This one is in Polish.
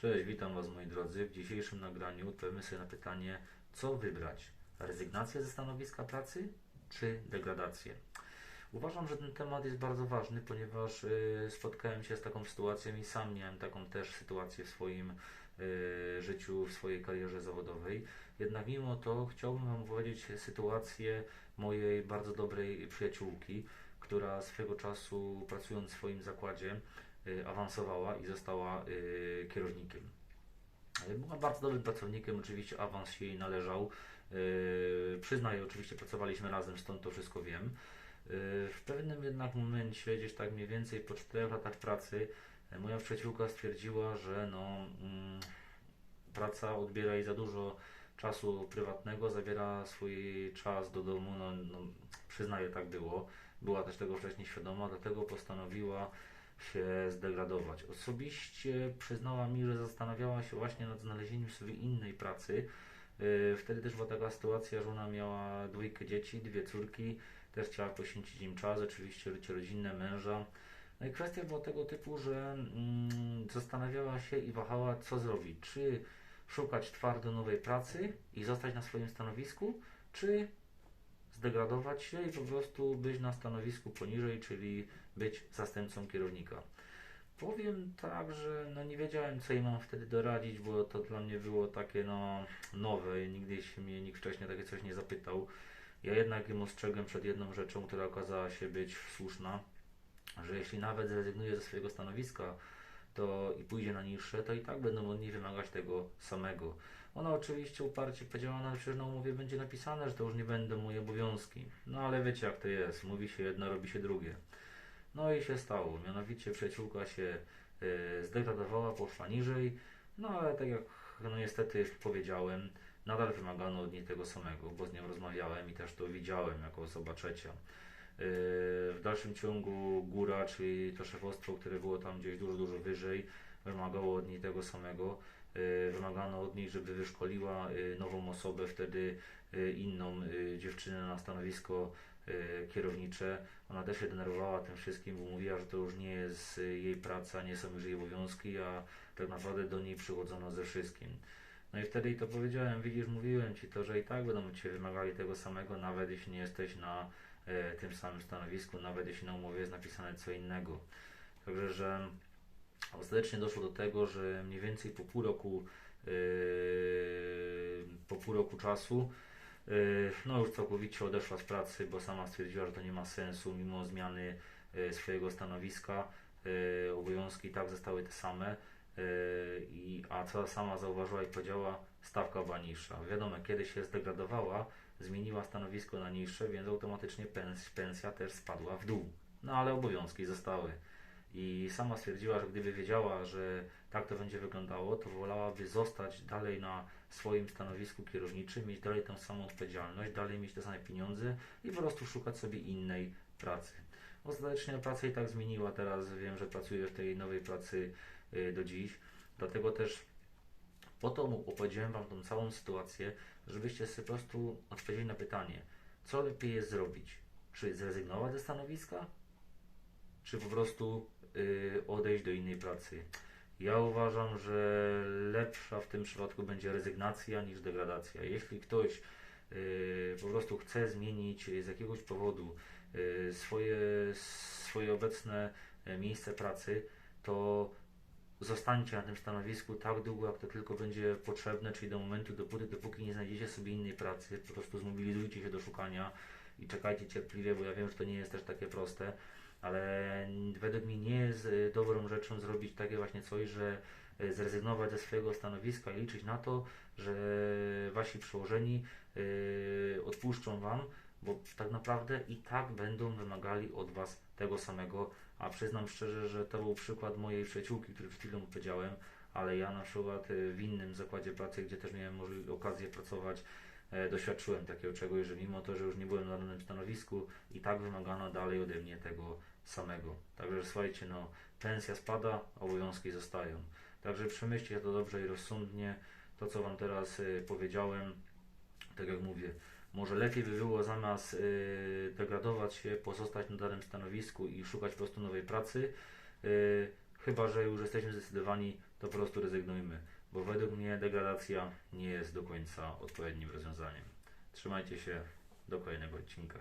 Cześć, witam Was moi drodzy. W dzisiejszym nagraniu odpowiemy sobie na pytanie, co wybrać? Rezygnację ze stanowiska pracy czy degradację? Uważam, że ten temat jest bardzo ważny, ponieważ y, spotkałem się z taką sytuacją i sam miałem taką też sytuację w swoim y, życiu, w swojej karierze zawodowej. Jednak mimo to chciałbym Wam powiedzieć sytuację mojej bardzo dobrej przyjaciółki, która swego czasu pracując w swoim zakładzie awansowała i została y, kierownikiem. Y, Była bardzo dobrym pracownikiem, oczywiście awans się jej należał. Y, Przyznaję, oczywiście pracowaliśmy razem, stąd to wszystko wiem. Y, W pewnym jednak momencie, gdzieś tak mniej więcej po 4 latach pracy, y, moja przyjaciółka stwierdziła, że no, mm, praca odbiera jej za dużo czasu prywatnego, zabiera swój czas do domu. No, no, przyznaję, tak było. Była też tego wcześniej świadoma, dlatego postanowiła się zdegradować. Osobiście przyznała mi, że zastanawiała się właśnie nad znalezieniem sobie innej pracy. Yy, Wtedy też była taka sytuacja, że ona miała dwójkę dzieci, dwie córki, też chciała poświęcić im czas, oczywiście życie rodzinne, męża. No i kwestia była tego typu, że mm, zastanawiała się i wahała, co zrobić. Czy szukać twardo nowej pracy i zostać na swoim stanowisku, czy zdegradować się i po prostu być na stanowisku poniżej, czyli być zastępcą kierownika. Powiem tak, że no nie wiedziałem, co jej mam wtedy doradzić, bo to dla mnie było takie no nowe. Nigdy się mnie nikt wcześniej takie coś nie zapytał. Ja jednak ją ostrzegłem przed jedną rzeczą, która okazała się być słuszna, że jeśli nawet zrezygnuje ze swojego stanowiska to i pójdzie na niższe, to i tak będą od wymagać tego samego. Ona oczywiście uparcie powiedziała, no przecież na umowie będzie napisane, że to już nie będą moje obowiązki. No ale wiecie jak to jest, mówi się jedno, robi się drugie. No i się stało, mianowicie przyjaciółka się y, zdegradowała, poszła niżej, no ale tak jak no niestety powiedziałem, nadal wymagano od niej tego samego, bo z nią rozmawiałem i też to widziałem jako osoba trzecia. Yy, W dalszym ciągu góra, czyli to szefostwo, które było tam gdzieś dużo, dużo wyżej, wymagało od niej tego samego. Yy, Wymagano od niej, żeby wyszkoliła yy, nową osobę, wtedy inną dziewczynę na stanowisko kierownicze. Ona też się denerwowała tym wszystkim, bo mówiła, że to już nie jest jej praca, nie są już jej obowiązki, a tak naprawdę do niej przychodzono ze wszystkim. No i wtedy to powiedziałem, widzisz, mówiłem Ci to, że i tak będą Ciebie wymagali tego samego, nawet jeśli nie jesteś na tym samym stanowisku, nawet jeśli na umowie jest napisane co innego. Także, że ostatecznie doszło do tego, że mniej więcej po pół roku, e, po pół roku czasu, e, no już całkowicie odeszła z pracy, bo sama stwierdziła, że to nie ma sensu, mimo zmiany e, swojego stanowiska, e, obowiązki i tak zostały te same. I, a co sama zauważyła i powiedziała, stawka była niższa. Wiadomo, kiedy się zdegradowała, zmieniła stanowisko na niższe, więc automatycznie pens, pensja też spadła w dół. No ale obowiązki zostały. I sama stwierdziła, że gdyby wiedziała, że tak to będzie wyglądało, to wolałaby zostać dalej na swoim stanowisku kierowniczym, mieć dalej tę samą odpowiedzialność, dalej mieć te same pieniądze i po prostu szukać sobie innej pracy. Ostatecznie pracę i tak zmieniła, teraz wiem, że pracuje w tej nowej pracy y, do dziś. Dlatego też po to mu opowiedziałem Wam tą całą sytuację, żebyście sobie po prostu odpowiedzieli na pytanie, co lepiej jest zrobić? Czy zrezygnować ze stanowiska, czy po prostu y, odejść do innej pracy? Ja uważam, że lepsza w tym przypadku będzie rezygnacja niż degradacja. Jeśli ktoś y, po prostu chce zmienić z jakiegoś powodu y, swoje, swoje obecne miejsce pracy, to zostańcie na tym stanowisku tak długo, jak to tylko będzie potrzebne, czyli do momentu, dopóty, dopóki nie znajdziecie sobie innej pracy, po prostu zmobilizujcie się do szukania i czekajcie cierpliwie, bo ja wiem, że to nie jest też takie proste, ale według mnie nie jest y, dobrą rzeczą zrobić takie właśnie coś, że y, zrezygnować ze swojego stanowiska i liczyć na to, że wasi przełożeni odpuszczą wam, bo tak naprawdę i tak będą wymagali od was tego samego, a przyznam szczerze, że to był przykład mojej przyjaciółki, który przed chwilą powiedziałem, ale ja na przykład y, w innym zakładzie pracy, gdzie też miałem okazję pracować, e, doświadczyłem takiego czegoś, że mimo to, że już nie byłem na danym stanowisku, i tak wymagano dalej ode mnie tego samego. Także słuchajcie, no pensja spada, obowiązki zostają. Także przemyślcie to dobrze i rozsądnie. To, co Wam teraz y, powiedziałem, tak jak mówię, może lepiej by było zamiast y, degradować się, pozostać na danym stanowisku i szukać po prostu nowej pracy, y, chyba że już jesteśmy zdecydowani to po prostu rezygnujmy, bo według mnie degradacja nie jest do końca odpowiednim rozwiązaniem. Trzymajcie się, do kolejnego odcinka.